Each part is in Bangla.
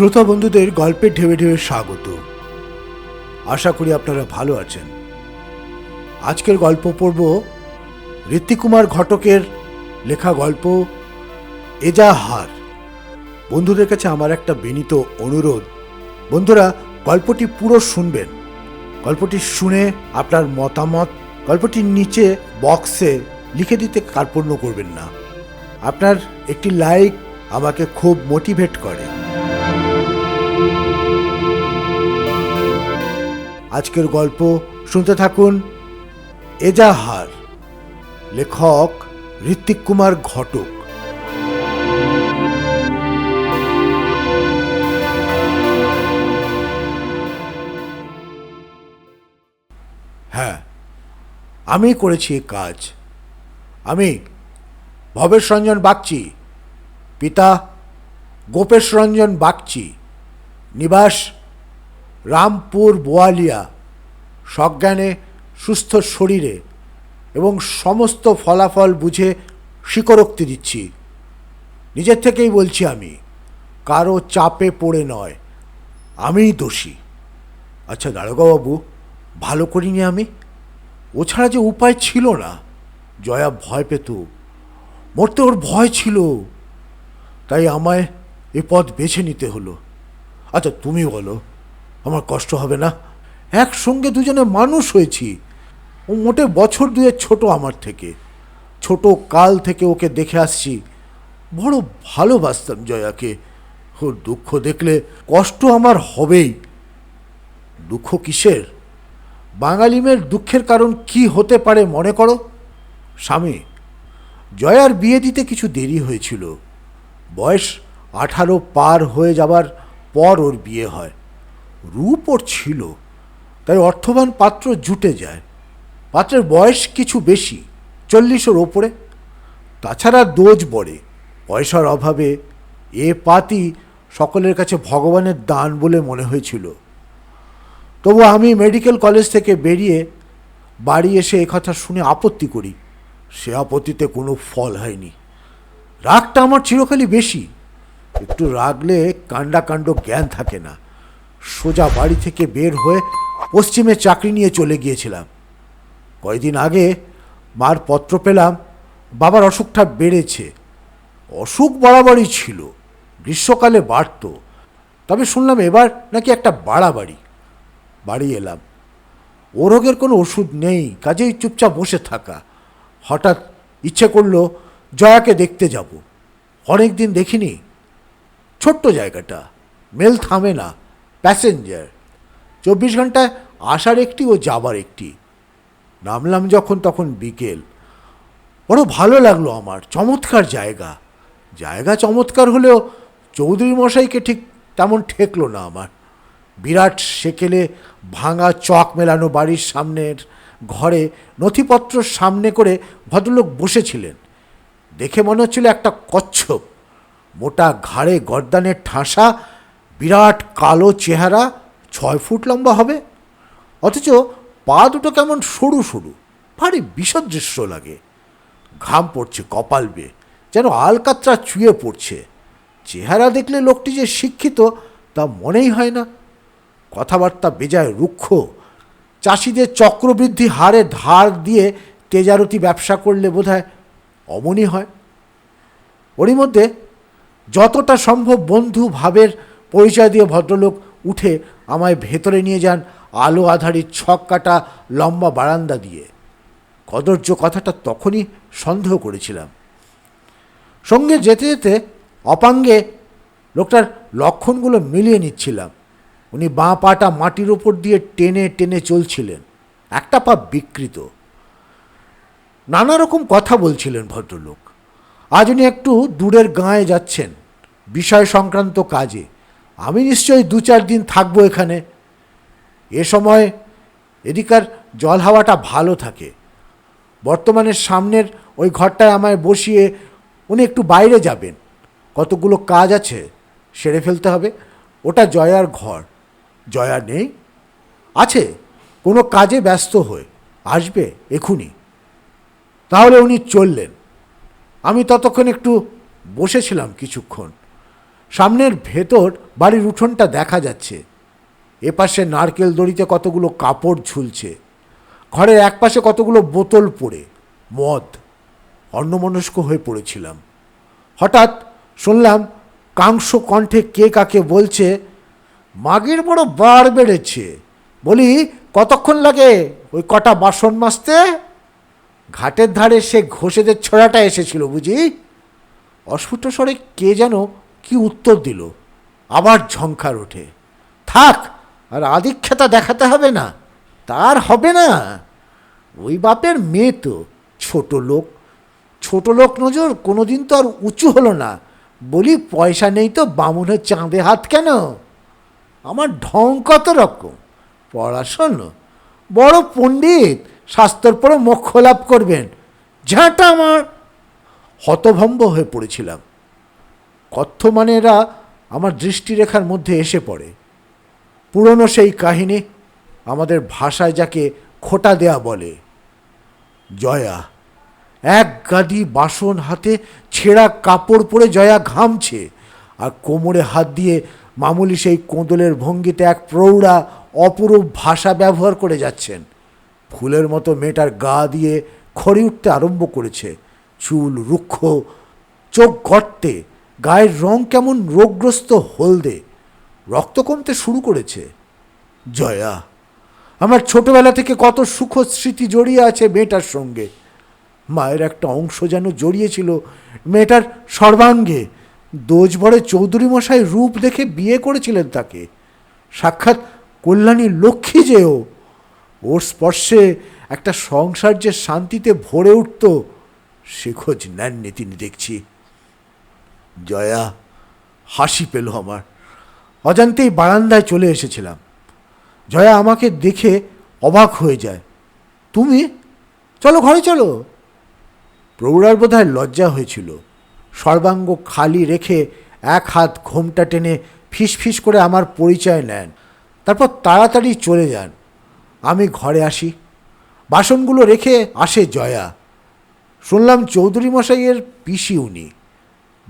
শ্রোতা বন্ধুদের গল্পের ঢেবে ঢেবে স্বাগত। আশা করি আপনারা ভালো আছেন। আজকের গল্প পড়ব ঋত্বিকুমার ঘটকের লেখা গল্প এজাহার বন্ধুদের কাছে আমার একটা বিনীত অনুরোধ। বন্ধুরা, গল্পটি পুরো শুনবেন। গল্পটি শুনে আপনার মতামত, গল্পটির নিচে বক্সে লিখে দিতে কার্পণ্য করবেন না। আপনার একটি লাইক আমাকে খুব মোটিভেট করে। আজকের গল্প শুনতে থাকুন এজাহার, লেখক ঋত্বিক কুমার ঘটক। হ্যাঁ আমি করেছি কাজ। আমি ভবেশ রঞ্জন বাগচি, পিতা গোপেশ রঞ্জন বাগচি, নিবাস রামপুর বোয়ালিয়া সজ্ঞানে সুস্থ শরীরে এবং সমস্ত ফলাফল বুঝে স্বীকারোক্তি দিচ্ছি। নিজের থেকেই বলছি আমি, কারও চাপে পড়ে নয়, আমিই দোষী। আচ্ছা দারোগাবাবু, ভালো করিনি আমি? ও ছাড়া যে উপায় ছিল না। জয়া ভয় পেত। মরতে ওর ভয় ছিল। তাই আমায় এ পথ বেছে নিতে হলো। আচ্ছা তুমি বলো। আমার কষ্ট হবে না? একসঙ্গে দুজনে মানুষ হয়েছি। ও মোটে বছর দুয়ে ছোট আমার থেকে। ছোট কাল থেকে ওকে দেখে আসছি। বড় ভালোবাসতাম জয়াকে। ওর দুঃখ দেখলে কষ্ট আমার হবেই। দুঃখ কিসের? বাঙালি মেয়ের দুঃখের কারণ কি হতে পারে মনে করো? স্বামী, জয়ার বিয়ে দিতে কিছু দেরি হয়েছিল। বয়স আঠারো পার হয়ে যাবার পর ওর বিয়ে হয়। রূপ ওর ছিল, তাই অর্থবান পাত্র জুটে যায়। পাত্রের বয়স কিছু বেশি, চল্লিশের ওপরে। তাছাড়া দোজ বড়ে, পয়সার অভাবে এ পাতি সকলের কাছে ভগবানের দান বলে মনে হয়েছিল। তবু আমি মেডিকেল কলেজ থেকে বেরিয়ে বাড়ি এসে কথা শুনে আপত্তি করি, সে আপত্তিতে কোনো ফল হয়নি। রাগটা আমার চিরকালই বেশি, একটু রাগলে কাণ্ডাকাণ্ড জ্ঞান থাকে না। সোজা বাড়ি থেকে বের হয়ে পশ্চিমে চাকরি নিয়ে চলে গিয়েছিলাম। কয়েকদিন আগে মার পত্র পেলাম, বাবার অসুখটা বেড়েছে। অসুখ বাড়াবাড়ি ছিল, গ্রীষ্মকালে বাড়ত। তবে শুনলাম এবার নাকি একটা বাড়াবাড়ি। বাড়ি এলাম। ও রোগের কোনো ওষুধ নেই, কাজেই চুপচাপ বসে থাকা। হঠাৎ ইচ্ছে করল জয়াকে দেখতে যাব। অনেক দিন দেখিনি। ছোট্ট জায়গাটা, মেল থামে না। প্যাসেঞ্জার। চব্বিশ ঘন্টায় আসার একটি ও যাবার একটি। নামলাম যখন তখন বিকেল। বড় ভালো লাগল আমার, চমৎকার জায়গা। জায়গা চমৎকার হলেও চৌধুরী মশাইকে ঠিক তেমন ঠেকলো না আমার। বিরাট সেকেলে ভাঙা চক মেলানো বাড়ির সামনের ঘরে নথিপত্র সামনে করে ভদ্রলোক বসেছিলেন। দেখে মনে হচ্ছিল একটা কচ্ছপ। মোটা ঘাড়ে গর্দানের ঠাসা বিরাট কালো চেহারা, ছয় ফুট লম্বা হবে। অথচ পা দুটো কেমন সরু সরু, ভারী বিসদৃশ্য লাগে। ঘাম পড়ছে কপাল বেয়ে যেন আলকাত্রা চুয়ে পড়ছে। চেহারা দেখলে লোকটি যে শিক্ষিত, তা মনেই হয় না। কথাবার্তা বেজায় রুক্ষ। চাষিদের চক্রবৃদ্ধি হারে ধার দিয়ে তেজারতি ব্যবসা করলে বোধহয় অমনি হয়। ওরই মধ্যে যতটা সম্ভব বন্ধু ভাবের পরিচয় দিয়ে ভদ্রলোক উঠে আমায় ভেতরে নিয়ে যান আলো আধারির ছক কাটা লম্বা বারান্দা দিয়ে। কদর্য কথাটা তখনই সন্দেহ করেছিলাম। সঙ্গে যেতে যেতে অপাঙ্গে লোকটার লক্ষণগুলো মিলিয়ে নিচ্ছিলাম। উনি বাঁ পাটা মাটির ওপর দিয়ে টেনে টেনে চলছিলেন, একটা পা বিকৃত। নানা রকম কথা বলছিলেন ভদ্রলোক। আজ উনি একটু দূরের গাঁয়ে যাচ্ছেন, বিষয় সংক্রান্ত কাজে। আমি নিশ্চয়ই দু চার দিন থাকব এখানে। এ সময় এদিকার জল হাওয়াটা ভালো থাকে। বর্তমানে সামনের ওই ঘরটায় আমায় বসিয়ে উনি একটু বাইরে যাবেন। কতগুলো কাজ আছে সেরে ফেলতে হবে। ওটা জয়ার ঘর। জয়া নেই? আছে। কোনো কাজে ব্যস্ত হয়ে। আসবে এখুনি। তাহলে উনি চললেন। আমি ততক্ষণ একটু বসেছিলাম কিছুক্ষণ। সামনের ভেতর বাড়ির উঠোনটা দেখা যাচ্ছে। এপাশে নারকেল দড়িতে কতগুলো কাপড় ঝুলছে। ঘরের একপাশে কতগুলো বোতল পড়ে। মদ। অন্যমনস্ক হয়ে পড়েছিলাম। হঠাৎ শুনলাম কাংস কণ্ঠে কে কাকে বলছে, মাগির বড় বার বেড়েছে। বলি, কতক্ষণ লাগে ওই কটা বাসন মাজতে? ঘাটের ধারে সে ঘষেদের ছড়াটা এসেছিল বুঝি। অস্ফুট স্বরে কে যেন কি উত্তর দিল? আবার ঝংকার ওঠে। থাক, আর আদিক্ষেতা দেখাতে হবে না। তার হবে না। ওই বাপের মেয়ে তো, ছোট লোক। ছোট লোক নজর কোনোদিন তো আর উঁচু হলো না। বলি, পয়সা নেই তো বামুনের চাঁদে হাত কেন? আমার ঢং কত রকম। পড়াশোনো বড় পণ্ডিত, শাস্ত্রের পরে মোক্ষ লাভ করবেন। ঝাঁটা আমার হতভম্ব হয়ে পড়েছিলাম। কথ্যমানেরা আমার দৃষ্টিরেখার মধ্যে এসে পড়ে। পুরনো সেই কাহিনী আমাদের ভাষায় যাকে খোটা দেয়া বলে। জয়া, এক গাদি বাসন হাতে ছেঁড়া কাপড় পরে জয়া ঘামছে আর কোমরে হাত দিয়ে মামুলি সেই কোঁদলের ভঙ্গিতে এক প্রৌঢ়া, অপরূপ ভাষা ব্যবহার করে যাচ্ছেন। ফুলের মতো মেয়েটার গা দিয়ে খড়ি উঠতে আরম্ভ করেছে। চুল, রুক্ষ, চোখ গর্তে গায়ের রং কেমন রোগগ্রস্ত হলদে, রক্ত কমতে শুরু করেছে। জয়া, আমার ছোটবেলা থেকে কত সুখ স্মৃতি জড়িয়ে আছে মেয়েটার সঙ্গে। মায়ের একটা অংশ যেন জড়িয়েছিল মেয়েটার সর্বাঙ্গে। দোজ ভরে চৌধুরী মশাই রূপ দেখে বিয়ে করেছিলেন তাকে। সাক্ষাৎ কল্যাণী লক্ষ্মী যেও। ওর স্পর্শে একটা সংসার যে শান্তিতে ভরে উঠত, সে খোঁজ নেননি তিনি দেখছি। জয়া, হাসি পেল আমার। অজান্তেই বারান্দায় চলে এসেছিলাম। জয়া আমাকে দেখে অবাক হয়ে যায়। তুমি? চলো ঘরে চলো। প্রৌঢ়ার বোধহয় লজ্জা হয়েছিল। সর্বাঙ্গ খালি রেখে এক হাত ঘোমটা টেনে ফিস ফিস করে আমার পরিচয় নেন। তারপর তাড়াতাড়ি চলে যান। আমি ঘরে আসি। বাসনগুলো রেখে আসে জয়া। শুনলাম চৌধুরী মশাইয়ের পিসি উনি।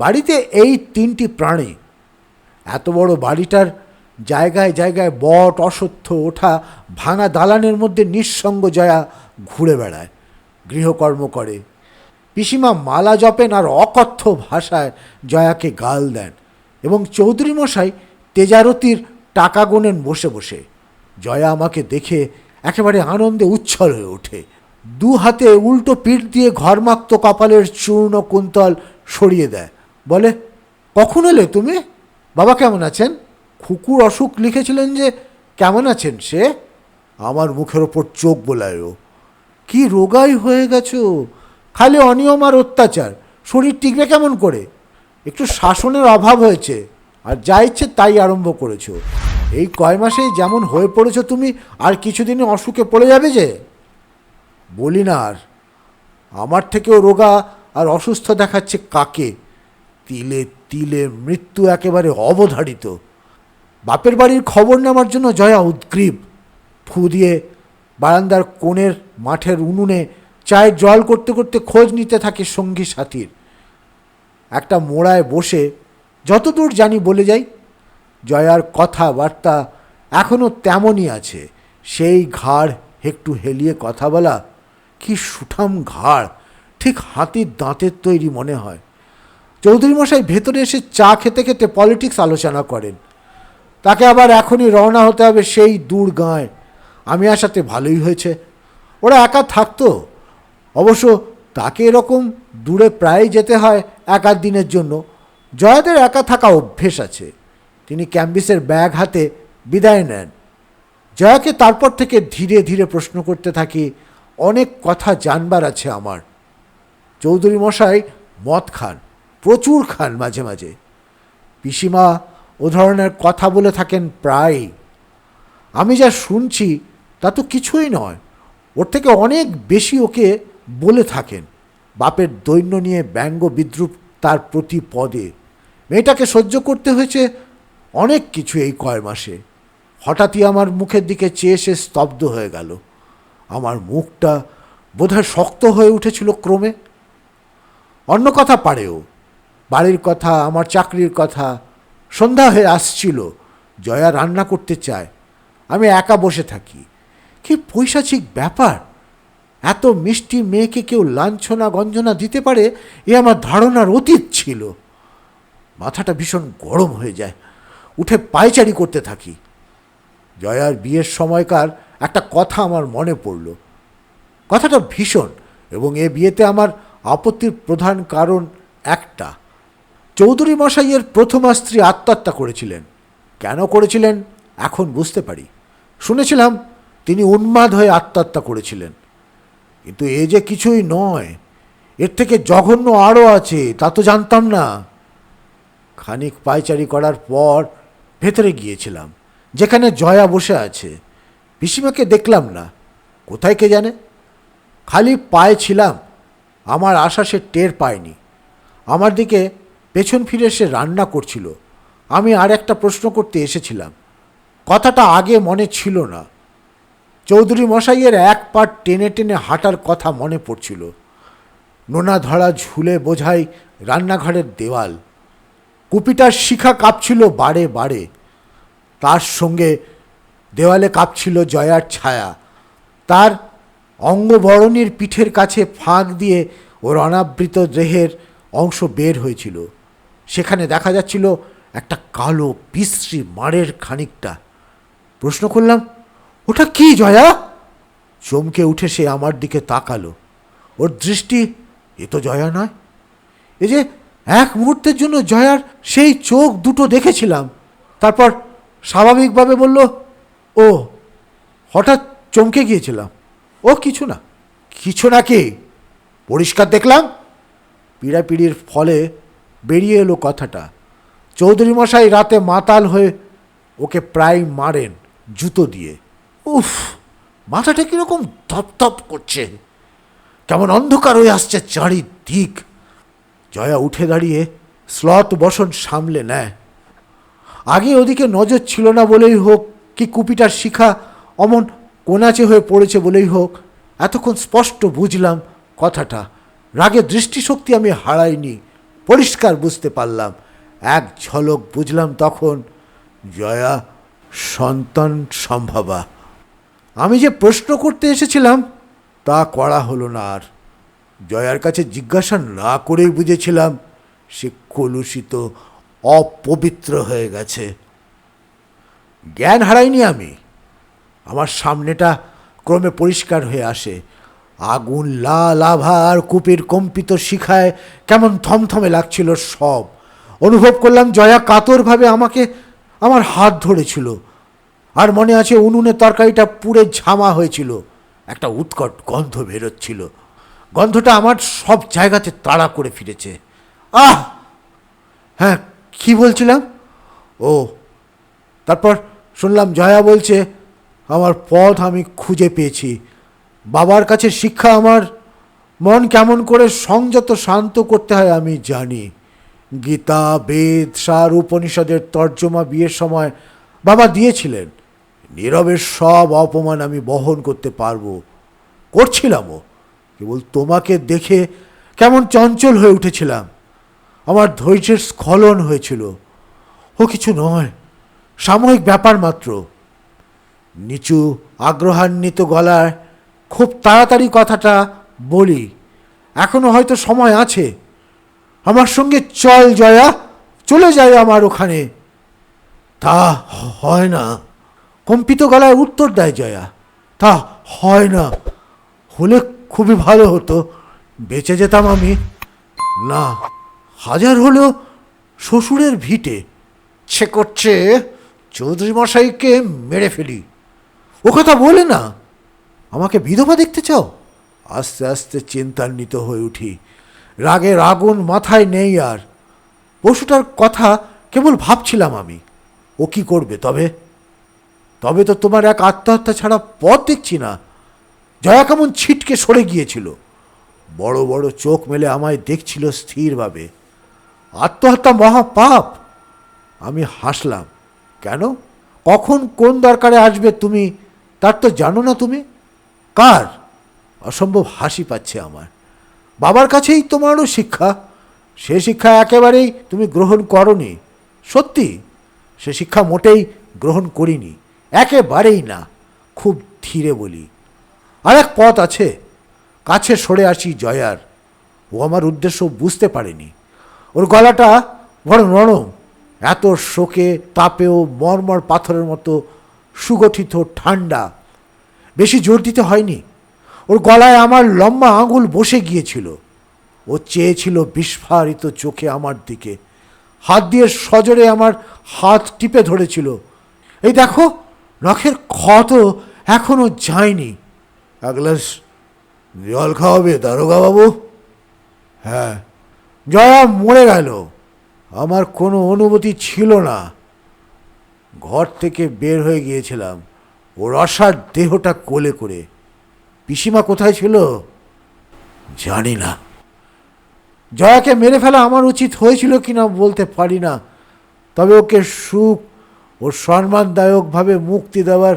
বাড়িতে এই তিনটি প্রাণী, এত বড় বাড়িটার জায়গায় জায়গায় বট, অসত্য, ওঠা, ভাঙা দালানের মধ্যে নিঃসঙ্গ জয়া ঘুরে বেড়ায়, গৃহকর্ম করে। পিসিমা মালা জপেন আর অকথ্য ভাষায় জয়াকে গাল দেন এবং চৌধুরী মশাই তেজারতির টাকা গোনেন বসে বসে। জয়া আমাকে দেখে একেবারে আনন্দে উচ্ছল হয়ে ওঠে। দু হাতে উল্টো পিঠ দিয়ে ঘরমাক্ত কপালের চূর্ণ কুন্তল সরিয়ে দেয়। বলে, কখন এলে তুমি? বাবা কেমন আছেন? খুকুর অসুখ লিখেছিলেন যে, কেমন আছেন সে? আমার মুখের ওপর চোখ বোলায়। কি রোগাই হয়ে গেছো? খালি অনিয়ম আর অত্যাচার। শরীর টিকবে কেমন করে? একটু শাসনের অভাব হয়েছে, আর যা ইচ্ছে তাই আরম্ভ করেছ। এই কয় মাসেই যেমন হয়ে পড়েছো তুমি, আর কিছুদিনে অসুখে পড়ে যাবে যে? বলি না আর। আমার থেকেও রোগা আর অসুস্থ দেখাচ্ছে কাকে? তিলে তিলে মৃত্যু একেবারে অবধারিত। বাপের বাড়ির খবর নেওয়ার জন্য জয়া উদ্গ্রীব। ফু দিয়ে বারান্দার কোণের মাঠের উনুনে চায়ের জল করতে করতে খোঁজ নিতে থাকে সঙ্গী সাথীর। একটা মোড়ায় বসে যতদূর জানি বলে যাই, জয়ার কথাবার্তা এখনও তেমনই আছে। সেই ঘাড় একটু হেলিয়ে কথা বলা, কি সুঠাম ঘাড়, ঠিক হাতির দাঁতের তৈরি মনে হয়। চৌধুরী মশাই ভেতরে এসে চা খেতে খেতে পলিটিক্স আলোচনা করেন। তাকে আবার এখনই রওনা হতে হবে সেই দূর গাঁয়ে আমি আসাতে ভালোই হয়েছে। ওরা একা থাকতো। অবশ্য তাকে এরকম দূরে প্রায় যেতে হয় এক আধ দিনের জন্য। জয়াদের একা থাকা অভ্যেস আছে। তিনি ক্যাম্বিসের ব্যাগ হাতে বিদায় নেন। জয়াকে তারপর থেকে ধীরে ধীরে প্রশ্ন করতে থাকি, অনেক কথা জানবার আছে আমার। চৌধুরী মশাই মদ খান। প্রচুর খান মাঝে মাঝে। পিসিমা ও ধরনের কথা বলে থাকেন প্রায়ই। আমি যা শুনছি, তা তো কিছুই নয়। ওর থেকে অনেক বেশি ওকে বলে থাকেন। বাপের দৈন্য নিয়ে ব্যঙ্গ বিদ্রুপ তার প্রতি পদে। মেয়েটাকে সহ্য করতে হয়েছে অনেক কিছু এই কয় মাসে। হঠাৎই আমার মুখের দিকে চেয়ে সে স্তব্ধ হয়ে গেল। আমার মুখটা বোধহয় শক্ত হয়ে উঠেছিল ক্রমে। অন্য কথা পারেও বাড়ির কথা, আমার চাকরির কথা। সন্ধ্যা হয়ে আসছিল, জয়া রান্না করতে চায়। আমি একা বসে থাকি। কি পৈশাচিক ব্যাপার। এত মিষ্টি মেয়েকে কেউ লাঞ্ছনা গঞ্জনা দিতে পারে, এ আমার ধারণার অতীত ছিল। মাথাটা ভীষণ গরম হয়ে যায়। উঠে পায়চারি করতে থাকি। জয়ার বিয়ের সময়কার একটা কথা আমার মনে পড়ল। কথাটা ভীষণ এবং এ বিয়েতে আমার আপত্তির প্রধান কারণ একটা। চৌধুরী মশাইয়ের প্রথমা স্ত্রী আত্মহত্যা করেছিলেন। কেন করেছিলেন? এখন বুঝতে পারি। শুনেছিলাম তিনি উন্মাদ হয়ে আত্মহত্যা করেছিলেন। কিন্তু এ যে কিছুই নয়, এর থেকে জঘন্য আরও আছে, তা তো জানতাম না। খানিক পায়চারি করার পর ভেতরে গিয়েছিলাম, যেখানে জয়া বসে আছে। পিসিমাকে দেখলাম না। কোথায় কে জানে? খালি পায়ে ছিলাম। আমার আশা সে টের পায়নি। আমার দিকে পেছন ফিরে সে রান্না করছিল। আমি আর একটা প্রশ্ন করতে এসেছিলাম। কথাটা আগে মনে ছিল না। চৌধুরী মশাইয়ের এক পাট টেনে টেনে হাঁটার কথা মনে পড়ছিল। নোনা ধরা ঝুলে বোঝাই রান্নাঘরের দেওয়াল। কুপিটার শিখা কাঁপছিল বারে বারে। তার সঙ্গে দেওয়ালে কাঁপছিল জয়ার ছায়া। তার অঙ্গবরণীর পিঠের কাছে ফাঁক দিয়ে ওর অনাবৃত দেহের অংশ বের হয়েছিল। সেখানে দেখা যাচ্ছিল একটা কালো বিশ্রী মারের খানিকটা। প্রশ্ন করলাম, ওটা কি জয়া? চমকে উঠে সে আমার দিকে তাকালো। ওর দৃষ্টি, এ তো জয়া নয়। এই যে এক মুহূর্তের জন্য জয়ার সেই চোখ দুটো দেখেছিলাম। তারপর স্বাভাবিকভাবে বলল, ও, হঠাৎ চমকে গিয়েছিলাম। ও কিছু না কিছু না কি? পরিষ্কার দেখলাম? পিড়াপিড়ির ফলে বেরিয়ে এলো কথাটা। চৌধুরী মশাই রাতে মাতাল হয়ে ওকে প্রায় মারেন জুতো দিয়ে। উফ, মাথাটা কীরকম ধপধপ করছে। কেমন অন্ধকার হয়ে আসছে চারিদিক। জয়া উঠে দাঁড়িয়ে স্লথ বসন সামলে নেয়। আগে ওদিকে নজর ছিল না বলেই হোক, কি কুপিটার শিখা অমন কোনাচে হয়ে পড়েছে বলেই হোক, এতক্ষণ স্পষ্ট বুঝলাম কথাটা। রাগে দৃষ্টিশক্তি আমি হারাইনি। পরিষ্কার বুঝতে পারলাম। এক ঝলক বুঝলাম তখন, জয়া, সন্তান সম্ভবা। আমি যে প্রশ্ন করতে এসেছিলাম, তা করা হলো না আর। জয়ার কাছে জিজ্ঞাসা না করেই বুঝেছিলাম, সে কলুষিত, অপবিত্র হয়ে গেছে। জ্ঞান হারাইনি আমি। আমার সামনেটা ক্রমে পরিষ্কার হয়ে আসে। আগুন লাল আভা আর কূপের কম্পিত শিখায় কেমন থমথমে লাগছিল সব। অনুভব করলাম জয়া কাতরভাবে আমাকে, আমার হাত ধরেছিল। আর মনে আছে উনুনে তরকারিটা পুড়ে ঝামা হয়েছিল। একটা উৎকট গন্ধ বেরোচ্ছিল। গন্ধটা আমার সব জায়গাতে তাড়া করে ফিরেছে। আহ! হ্যাঁ কি বলছিলাম? ও, তারপর শুনলাম জয়া বলছে, আমার পথ আমি খুঁজে পেয়েছি। বাবার কাছে শিক্ষা আমার, মন কেমন করে সংযত শান্ত করতে হয় আমি জানি। গীতা, বেদ, সার, উপনিষদের তর্জমা বিয়ের সময় বাবা দিয়েছিলেন। নীরবের সব অপমান আমি বহন করতে পারব। করছিলামও। কেবল তোমাকে দেখে কেমন চঞ্চল হয়ে উঠেছিলাম। আমার ধৈর্যের স্খলন হয়েছিল। ও কিছু নয়, সাময়িক ব্যাপার মাত্র। নিচু, আগ্রহান্বিত গলায় খুব তাড়াতাড়ি কথাটা বলি। এখনও হয়তো সময় আছে। আমার সঙ্গে চল জয়া, চলে যায় আমার ওখানে। তা হয় না। কম্পিত গলায় উত্তর দেয় জয়া, তা হয় না। হলে খুবই ভালো হতো। বেঁচে যেতাম আমি। না, হাজার হলেও শ্বশুরের ভিটে। সে করছে, চৌধুরী মশাইকে মেরে ফেলি। ও কথা বলে না। আমাকে বিধবা দেখতে চাও? আস্তে আস্তে চিন্তান্বিত হয়ে উঠি। রাগের আগুন মাথায় নেই আর। পশুটার কথা কেবল ভাবছিলাম আমি। ও কি করবে তবে? তবে তো তোমার এক আত্মহত্যা ছাড়া পথ দেখছি না। জয়া কেমন ছিটকে সরে গিয়েছিল। বড় বড় চোখ মেলে আমায় দেখছিল স্থিরভাবে। আত্মহত্যা মহা পাপ আমি হাসলাম, কেন? কখন কোন দরকারে আসবে তুমি? তার তো জানো না তুমি? কার? অসম্ভব হাসি পাচ্ছে আমার। বাবার কাছেই তোমারও শিক্ষা। সে শিক্ষা একেবারেই তুমি গ্রহণ করনি। সত্যি, সে শিক্ষা মোটেই গ্রহণ করিনি। একেবারেই না, খুব ধীরে বলি। আর এক পথ আছে, কাছে সরে আসি জয়ার। ও আমার উদ্দেশ্য বুঝতে পারেনি। ওর গলাটা বড় নরম, এত শোকে, তাপেও মরমর পাথরের মতো সুগঠিত, ঠান্ডা। বেশি জোর দিতে হয়নি। ওর গলায় আমার লম্বা আঙুল বসে গিয়েছিল। ও চেয়েছিল বিস্ফারিত চোখে আমার দিকে। হাত দিয়ে সজোরে আমার হাত টিপে ধরেছিল। এই দেখো, নখের ক্ষত এখনও যায়নি। এক গ্লাস জল খাওয়াবে দারোগা বাবু হ্যাঁ। জয়া মরে গেল। আমার কোনো অনুভূতি ছিল না। ঘর থেকে বের হয়ে গিয়েছিলাম। ওর অসার দেহটা কোলে করে। পিসিমা কোথায় ছিল? জানি না। জয়াকে মেরে ফেলা আমার উচিত হয়েছিল কিনা বলতে পারি না। তবে ওকে সুখ ও সম্মানদায়কভাবে মুক্তি দেওয়ার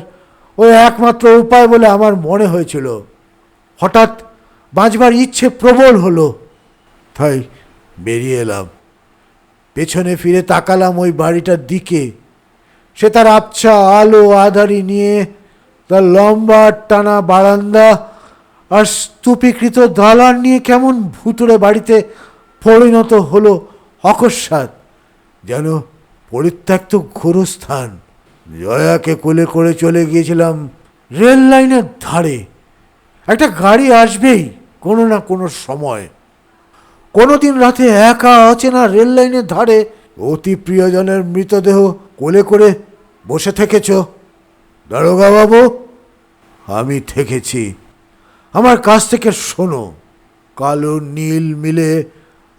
ওই একমাত্র উপায় বলে আমার মনে হয়েছিল। হঠাৎ বাঁচবার ইচ্ছে প্রবল হলো। তাই বেরিয়ে এলাম। পেছনে ফিরে তাকালাম ওই বাড়িটার দিকে। সে তার আবছা, আলো, আধারি নিয়ে তার লম্বা টানা বারান্দা আর স্তূপীকৃত দালান নিয়ে কেমন ভুতুড়ে বাড়িতে পরিণত হলো অকস্মাৎ, যেন পরিত্যক্ত ঘোরস্থান জয়াকে কোলে করে চলে গিয়েছিলাম রেল লাইনের ধারে। একটা গাড়ি আসবেই কোনো না কোনো সময়। কোনো দিন রাতে একা অচেনা রেল লাইনের ধারে অতি প্রিয়জনের মৃতদেহ কোলে করে বসে থেকেছ? বাবু, আমি থেকেছি। আমার কাছ থেকে শোনো, কালো নীল মিলে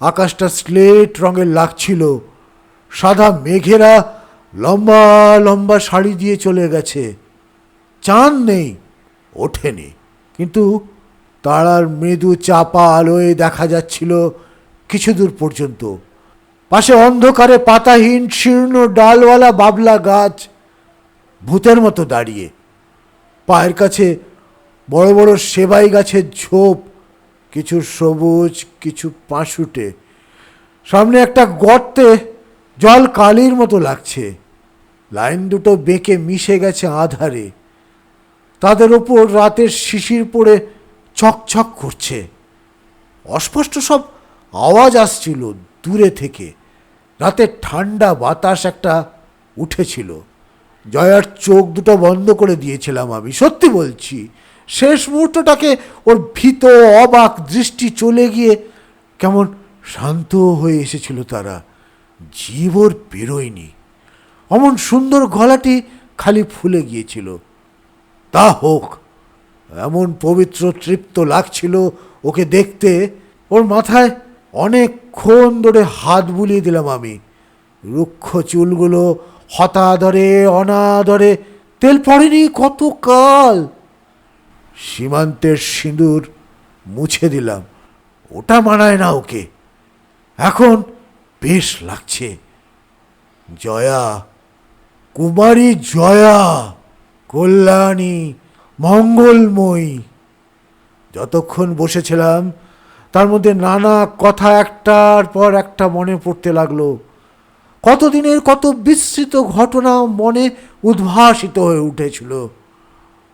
আকাশটা স্লেট রঙের লাগছিল। সাদা মেঘেরা লম্বা লম্বা শাড়ি দিয়ে চলে গেছে। চাঁদ নেই, ওঠেনি। কিন্তু তারার মৃদু চাপা আলোয় দেখা যাচ্ছিল কিছু দূর পর্যন্ত। পাশে অন্ধকারে পাতাহীন শীর্ণ ডালওয়ালা বাবলা গাছ ভূতের মতো দাঁড়িয়ে। পায়ের কাছে বড় বড় সেবাই গাছের ঝোপ, কিছু সবুজ, কিছু পাঁশুটে। সামনে একটা গর্তে জল কালির মতো লাগছে। লাইন দুটো বেঁকে মিশে গেছে আধারে। তাদের ওপর রাতের শিশির পড়ে ছকছক করছে। অস্পষ্ট সব আওয়াজ আসছিল দূরে থেকে। রাতের ঠান্ডা বাতাস একটা উঠেছিল। জয়ার চোখ দুটো বন্ধ করে দিয়েছিলাম আমি। সত্যি বলছি, শেষ মুহূর্তটাকে ওর ভীত, অবাক দৃষ্টি চলে গিয়ে কেমন শান্ত হয়ে এসেছিল তারা। জীব ওর বেরোয়নি। অমন সুন্দর গলাটি খালি ফুলে গিয়েছিল। তা হোক, এমন পবিত্র তৃপ্ত লাগছিল ওকে দেখতে, ওর মাথায় অনেকক্ষণ ধরে হাত বুলিয়ে দিলাম আমি। রুক্ষ চুলগুলো হতাদরে, অনাদরে, তেল পড়েনি কত কাল সীমান্তের সিঁদুর মুছে দিলাম, ওটা মানায় না ওকে। এখন বেশ লাগছে। জয়া, কুমারী জয়া, কল্যাণী, মঙ্গলময়ী। যতক্ষণ বসেছিলাম, তার মধ্যে নানা কথা একটার পর একটা মনে পড়তে লাগল। কতদিনের কত বিস্তৃত ঘটনা মনে উদ্ভাসিত হয়ে উঠেছিল।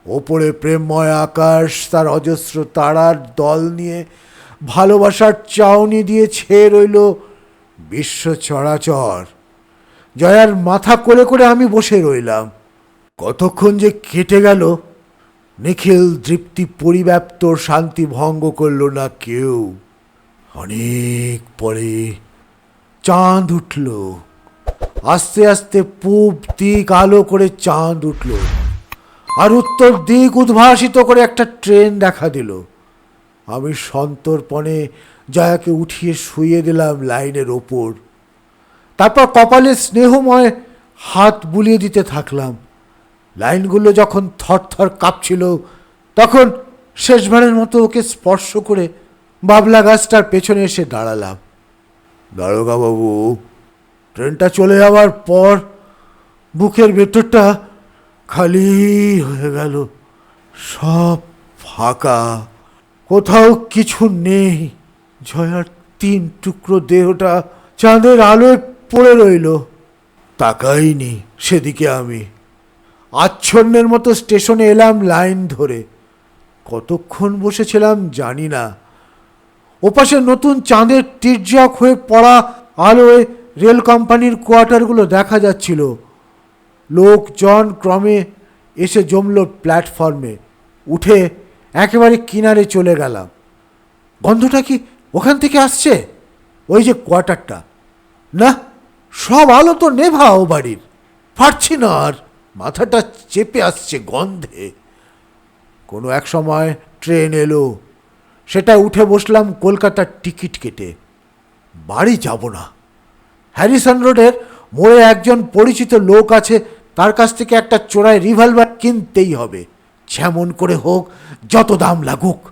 ওপরে প্রেমময় আকাশ, তার অজস্র তারার দল নিয়ে ভালোবাসার চাউনি দিয়ে ছেয়ে রইল বিশ্ব চরাচর। জয়ার মাথা কোলে করে আমি বসে রইলাম। কতক্ষণ যে কেটে গেল, নিখিল তৃপ্তি পরিব্যাপ্ত শান্তি ভঙ্গ করল না কেউ। অনেক পরে চাঁদ উঠল। আস্তে আস্তে পূব দিক আলো করে চাঁদ উঠল। আর উত্তর দিক উদ্ভাসিত করে একটা ট্রেন দেখা দিল। আমি সন্তর্পণে জয়াকে উঠিয়ে শুইয়ে দিলাম লাইনের ওপর। তারপর কপালে স্নেহময় হাত বুলিয়ে দিতে থাকলাম। লাইনগুলো যখন থরথর কাঁপছিল, তখন শেষবারের মতো ওকে স্পর্শ করে বাবলা গাছটার পেছনে এসে দাঁড়ালাম। দারোগা বাবু ট্রেনটা চলে যাওয়ার পর বুকের ভেতরটা খালি হয়ে গেল। সব ফাঁকা। কোথাও কিছু নেই। জয়ার তিন টুকরো দেহটা চাঁদের আলোয় পড়ে রইল। তাকাইনি সেদিকে আমি। আচ্ছন্নের মতো স্টেশনে এলাম লাইন ধরে। কতক্ষণ বসেছিলাম জানি না। ওপাশে নতুন চাঁদের তীর্যক হয়ে পড়া আলোয় রেল কোম্পানির কোয়ার্টারগুলো দেখা যাচ্ছিল। লোকজন ক্রমে এসে জমল প্ল্যাটফর্মে। উঠে একেবারে কিনারে চলে গেলাম। গন্ধটা কি ওখান থেকে আসছে? ওই যে কোয়ার্টারটা। না, সব আলো তো নেভা ও বাড়ির। পারছি না আর। মাথাটা চেপে আসছে গন্ধে। কোনো এক সময় ট্রেন এলো। সেটা উঠে বসলাম কলকাতার টিকিট কেটে। বাড়ি যাব না। হ্যারিসন রোডের মোড়ে একজন পরিচিত লোক আছে, তার কাছ থেকে একটা চোরাই রিভলভার কিনতেই হবে। যেমন করে হোক, যত দাম লাগুক।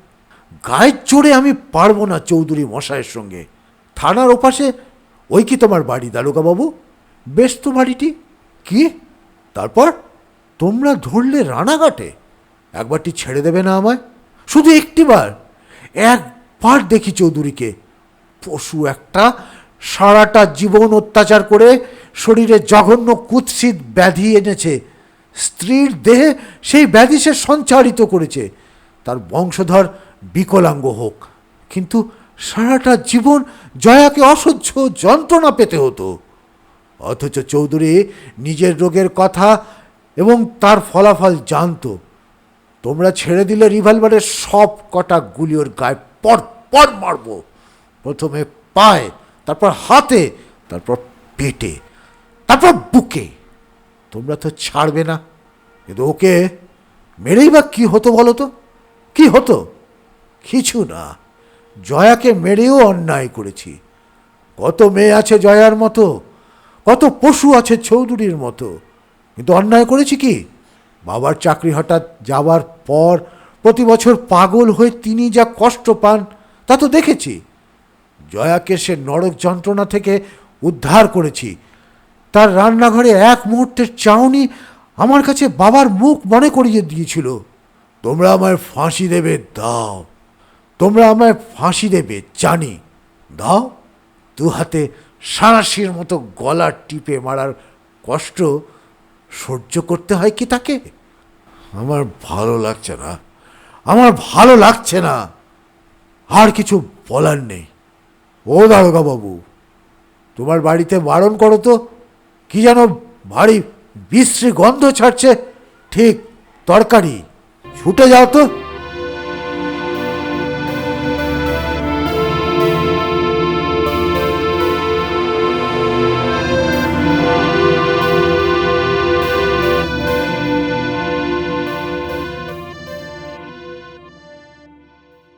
গায়ের চড়ে আমি পারব না চৌধুরী মশাইয়ের সঙ্গে। থানার ওপাশে, ওই কি তোমার বাড়ি দারোগা বাবু বেশ তো বাড়িটি। কি? তারপর? তোমরা ধরলে রানাঘাটে। একবারটি ছেড়ে দেবে না আমায়? শুধু একটিবার। একবার দেখি চৌধুরীকে। পশু একটা সারাটা জীবন অত্যাচার করে শরীরে জঘন্য কুৎসিত ব্যাধি এনেছে। স্ত্রীর দেহে সেই ব্যাধি সে সঞ্চারিত করেছে। তার বংশধর বিকলাঙ্গ হোক, কিন্তু সারাটা জীবন জয়াকে অসহ্য যন্ত্রণা পেতে হতো। অথচ চৌধুরী নিজের রোগের কথা এবং তার ফলাফল জানতো। তোমরা ছেড়ে দিলে রিভলভারের সব কটা গুলি ওর গায়ে পর পর মারবো। প্রথমে পায়ে তারপর হাতে, তারপর পেটে, তারপর বুকে। তোমরা তো ছাড়বে না। কিন্তু ওকে মেরেই বা কি হতো বলো তো? কি হতো? কিছু না। জয়াকে মেরেও অন্যায় করেছি। কত মেয়ে আছে জয়ার মতো? কত পশু আছে চৌধুরীর মতো? কিন্তু অন্যায় করেছি কি? বাবার চাকরি হঠাৎ যাওয়ার পর প্রতি বছর পাগল হয়ে তিনি যা কষ্ট পান, তা তো দেখেছি। জয়াকে সে নরক যন্ত্রণা থেকে উদ্ধার করেছি। তার রান্নাঘরে এক মুহূর্তের চাউনি আমার কাছে বাবার মুখ মনে করিয়ে দিয়েছিল। তোমরা আমায় ফাঁসি দেবে, দাও। তোমরা আমায় ফাঁসি দেবে, জানি। দাও। দু হাতে সাঁড়াশির মতো গলা টিপে মারার কষ্ট সহ্য করতে হয় কি তাকে? আমার ভালো লাগছে না। আমার ভালো লাগছে না। আর কিছু বলার নেই। দারোগা বাবু, তোমার বাড়িতে বারণ করো তো। কি যেন ভারী বিশ্রী গন্ধ ছাড়ছে। ঠিক তরকারি, ছুটে যাও তো।